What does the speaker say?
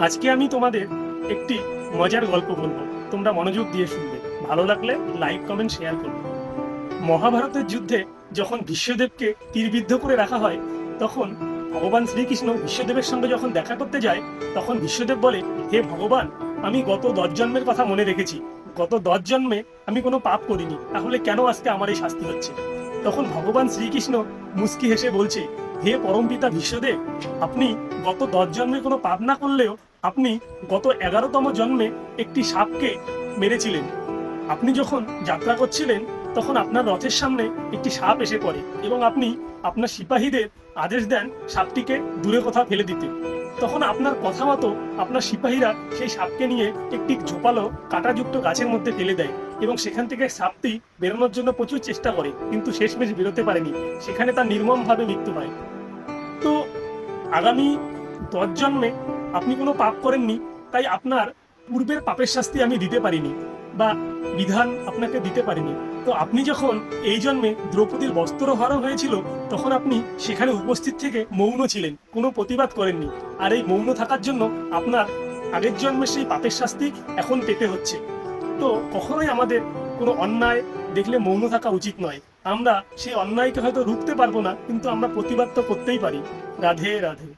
আজকে আমি তোমাদের একটি মজার গল্প বলব। তোমরা মনোযোগ দিয়ে শুনবে। ভালো লাগলে লাইক, কমেন্ট শেয়ার করবে। মহাভারতের যুদ্ধে যখন বিশ্বদেবকে তীরবিদ্ধ করে রাখা হয়, তখন ভগবান শ্রীকৃষ্ণ বিশ্বদেবের সঙ্গে যখন দেখা করতে যায়, তখন বিশ্বদেব বলে, হে ভগবান, আমি গত দশ জন্মের কথা মনে রেখেছি। গত দশ জন্মে আমি কোনো পাপ করিনি। তাহলে কেন আজকে আমার এই শাস্তি হচ্ছে? তখন ভগবান শ্রীকৃষ্ণ মুস্কি হেসে বলছে হে পরমপিতা বিশ্বদেব, আপনি গত দশ জন্মে কোনো পাপ না করলেও আপনি গত এগারোতম জন্মে একটি সাপকে মেরেছিলেন। আপনি যখন যাত্রা করছিলেন, তখন আপনার রথের সামনে একটি সাপ এসে পড়ে এবং আপনি আপনার সিপাহীদের আদেশ দেন সাপটিকে দূরে কোথাও ফেলে দিতে। তখন আপনার কথা মতো আপনার সিপাহীরা সেই সাপকে নিয়ে একটি ঝোপালো কাঁটাযুক্ত গাছের মধ্যে ফেলে দেয় এবং সেখান থেকে সাপটি বেরোনোর জন্য প্রচুর চেষ্টা করে, কিন্তু শেষমেশ বেরোতে পারেনি। সেখানে তার নির্মমভাবে মৃত্যু হয়। তো আগামী দশ জন্মে আপনি কোনো পাপ করেননি, তাই আপনার পূর্বের পাপের শাস্তি আমি দিতে পারিনি। বা বিধান আপনাকে দিতে পারেনি। তো আপনি যখন এই জন্মে দ্রৌপদীর বস্ত্র হরণ হয়েছিল, তখন আপনি সেখানে উপস্থিত থেকে মৌন ছিলেন, কোনো প্রতিবাদ করেননি। আর এই মৌন থাকার জন্য আপনার আগের জন্মে সেই পাপের শাস্তি এখন পেতে হচ্ছে। তো কখনোই আমাদের কোনো অন্যায় দেখলে মৌন থাকা উচিত নয়। আমরা সেই অন্যায়কে হয়তো রুখতে পারব না, কিন্তু আমরা প্রতিবাদ তো করতেই পারি। রাধে রাধে।